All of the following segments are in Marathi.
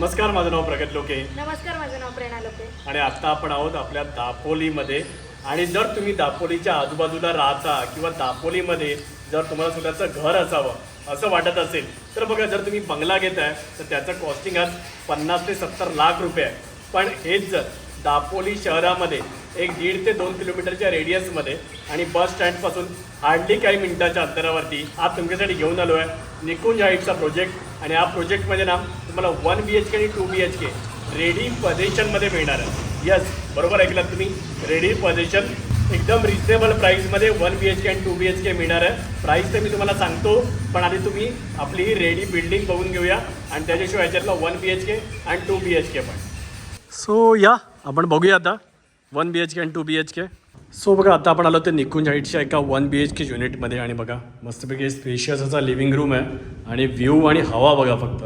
नमस्कार माझं नाव प्रगत लोके. नमस्कार माझं नाव प्रेरणा लोके. आणि आता आपण आहोत आपल्या दापोलीमध्ये. आणि जर तुम्ही दापोलीच्या आजूबाजूला राहता किंवा दापोलीमध्ये जर तुम्हाला स्वतःचं घर असावं असं वाटत असेल तर बघा जर तुम्ही बंगला घेताय तर त्याचं कॉस्टिंग आज पन्नास ते सत्तर लाख रुपये आहे. पण हेच जर दापोली शहरामध्ये एक दीड ते दोन किलोमीटरच्या रेडियसमध्ये आणि बस स्टँडपासून हार्डली काही मिनिटाच्या अंतरावरती आज तुमच्यासाठी घेऊन आलो आहे. निकुंज हाईटचा प्रोजेक्ट आणि हा प्रोजेक्टमध्ये ना तुम्हाला वन बी एच के आणि two B H K ready पोझिशनमध्ये मिळणार आहे. यस बरोबर ऐकलात तुम्ही. रेडी पोझिशन एकदम रिजनेबल प्राईसमध्ये वन बी एच के आणि टू बी एच के मिळणार आहे. प्राईस तर मी तुम्हाला सांगतो पण आधी तुम्ही आपली ही रेडी बिल्डिंग बघून घेऊया. आणि त्याच्याशिवाय याच्यातलं वन बी एच के आणि टू बी एच के पण. सो या. आपण बघूया आता. वन बी एच के आणि two B H K so बघा आता आपण आलो ते निकुंज हाईटच्या एका वन बी एच के युनिटमध्ये आणि बघा मस्तपैकी स्पेशियस असा लिव्हिंग रूम आहे आणि व्ह्यू आणि हवा बघा फक्त.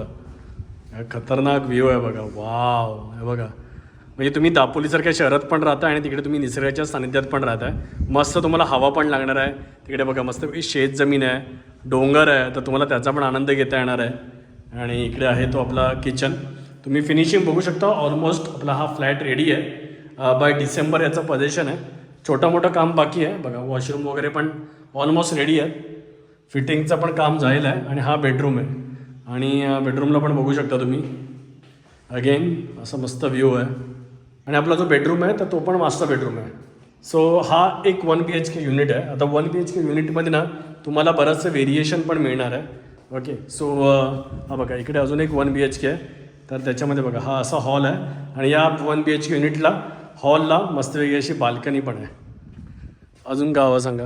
खतरनाक व्ह्यू आहे बघा. वाव हे बघा. म्हणजे तुम्ही दापोलीसारख्या शहरात पण राहता आणि तिकडे तुम्ही निसर्गाच्या सानिध्यात पण राहताय. मस्त तुम्हाला हवा पण लागणार आहे. तिकडे बघा मस्तपैकी शेत जमीन आहे. डोंगर आहे. तर तुम्हाला त्याचा पण आनंद घेता येणार आहे. आणि इकडे आहे तो आपला किचन तुम्ही फिनिशिंग बघू शकता ऑलमोस्ट आपला हा फ्लॅट रेडी आहे. बाय डिसेंबर याचं पोझिशन आहे. छोटं मोठं काम बाकी आहे. बघा वॉशरूम वगैरे पण ऑलमोस्ट रेडी आहे. फिटिंगचं पण काम झालेलं आहे आणि हा बेडरूम आहे. आणि बेडरूमला पण बघू शकता तुम्ही. अगेन असं मस्त व्ह्यू आहे. आणि आपला जो बेडरूम आहे तर तो पण मास्टर बेडरूम आहे. सो हा एक one B H K unit आहे. आता वन बी एच के युनिटमध्ये ना तुम्हाला बरंचसं व्हेरिएशन पण मिळणार आहे. ओके सो हा बघा इकडे अजून एक वन बी एच के आहे. तर त्याच्यामध्ये बघा हा असा हॉल आहे आणि या वन बी एच के युनिटला हॉलला मस्तपैकी अशी बाल्कनी पण आहे. अजून गावं सांगा.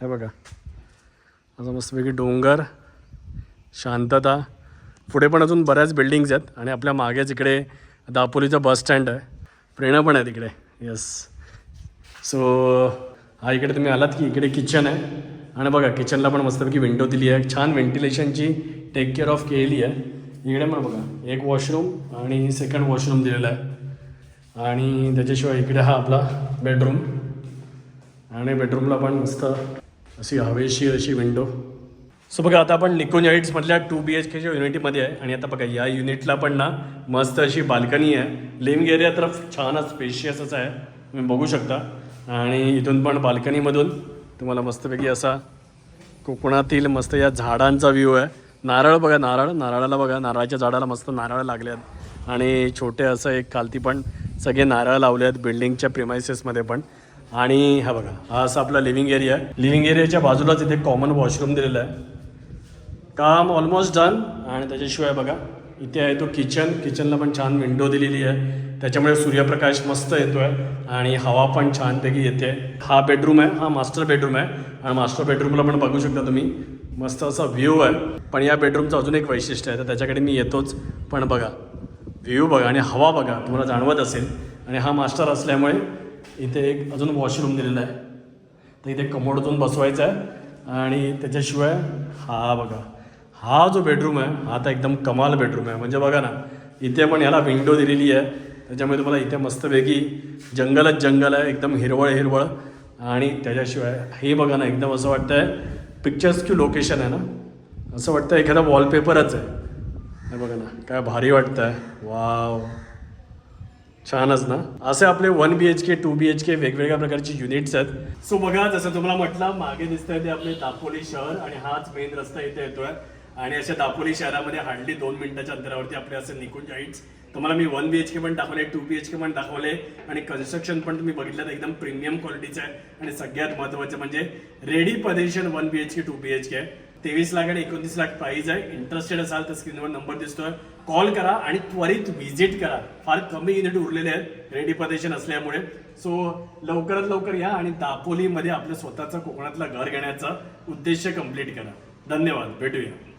हे बघा. असं मस्तपैकी डोंगर शांतता. पुढे पण अजून बऱ्याच बिल्डिंग्स आहेत आणि आपल्या मागेच इकडे दापोलीचं बस स्टँड आहे. प्रेरणा पण आहे तिकडे येस सो हा इकडे तुम्ही आलात की इकडे किचन आहे. आणि बघा किचनला पण मस्तपैकी विंडो दिली आहे. छान व्हेंटिलेशनची टेक केअर ऑफ केलेली आहे. इकडे पण बघा. एक वॉशरूम आणि सेकंड वॉशरूम दिलेला आहे. आणि त्याच्याशिवाय इकडे हा आपला बेडरूम आणि बेडरूमला पण मस्त अशी हवेशीर अशी विंडो सो बघा आता आपण निकोन हाईट्समधल्या टू बी एच केच्या युनिटीमध्ये आहे. आणि आता बघा या युनिटला पण ना मस्त अशी बाल्कनी आहे. लिव्हिंग एरिया तर छानच स्पेशियसच आहे. तुम्ही बघू शकता. आणि इथून पण बाल्कनीमधून तुम्हाला मस्तपैकी असा कोकणातील मस्त या झाडांचा व्ह्यू आहे. नारळ बघा नारळ. नारळाला बघा नारळाच्या झाडाला मस्त नारळ लागले आहेत. आणि छोटे असं एक खालती पण सगळे नारळ लावले आहेत बिल्डिंगच्या प्रिमायसेसमध्ये पण. आणि हा बघा हा असा आपला लिव्हिंग एरिया आहे. लिव्हिंग एरियाच्या बाजूलाच इथे कॉमन वॉशरूम दिलेलं आहे. काम ऑलमोस्ट डन आणि त्याच्याशिवाय बघा इथे आहे तो किचन किचनला पण छान विंडो दिलेली आहे. त्याच्यामुळे सूर्यप्रकाश मस्त येतो आहे आणि हवा पण छानपैकी येते. हा बेडरूम आहे. हा मास्टर बेडरूम आहे. आणि मास्टर बेडरूमला पण बघू शकता तुम्ही. मस्त असा व्ह्यू आहे. पण या बेडरूमचं अजून एक वैशिष्ट्य आहे तर त्याच्याकडे मी येतोच. पण बघा व्ह्यू बघा आणि हवा बघा तुम्हाला जाणवत असेल. आणि हा मास्टर असल्यामुळे इथे एक अजून वॉशरूम दिलेला आहे. तर इथे कमोडतून बसवायचं आहे. आणि त्याच्याशिवाय हा बघा हा जो बेडरूम आहे हा आता एकदम कमाल बेडरूम आहे. म्हणजे बघा ना इथे पण याला विंडो दिलेली आहे. त्याच्यामुळे तुम्हाला इथे मस्तपैकी जंगलच जंगल आहे एकदम हिरवळ हिरवळ आणि त्याच्याशिवाय हे बघा ना एकदम असं वाटतं आहे पिक्चर्स क्यू लोकेशन आहे ना? असं वाटतं एखादा वॉलपेपरच आहे. बघा ना काय भारी वाटतं आहे वाव छानच ना? असे आपले one B H K two B H K वेगवेगळ्या प्रकारचे युनिट्स आहेत. सो बघा जसं तुम्हाला म्हटलं मागे दिसतंय ते आपले दापोली शहर आणि हाच मेन रस्ता इथे येतोय. आणि अशा दापोली शहरामध्ये हार्डली दोन मिनिटाच्या अंतरावरती आपले असे निकुंज हाईट्स तुम्हाला मी वन बी एच के पण दाखवले टू बी एच के पण दाखवले आणि कन्स्ट्रक्शन पण तुम्ही बघितलं तर एकदम प्रीमियम क्वालिटीचं आहे. आणि सगळ्यात महत्त्वाचं म्हणजे ready position one B H K two B H K तेवीस लाख आणि एकोणतीस लाख प्राईज आहे. इंटरेस्टेड असाल तर स्क्रीनवर नंबर दिसतोय. कॉल करा आणि त्वरित व्हिजिट करा. फार कमी युनिट उरलेले आहेत रेडी प्रदेशन असल्यामुळे. सो लवकरात लवकर या आणि दापोलीमध्ये आपलं स्वतःचं कोकणातलं घर घेण्याचा उद्देश कंप्लीट करा. धन्यवाद. भेटूया.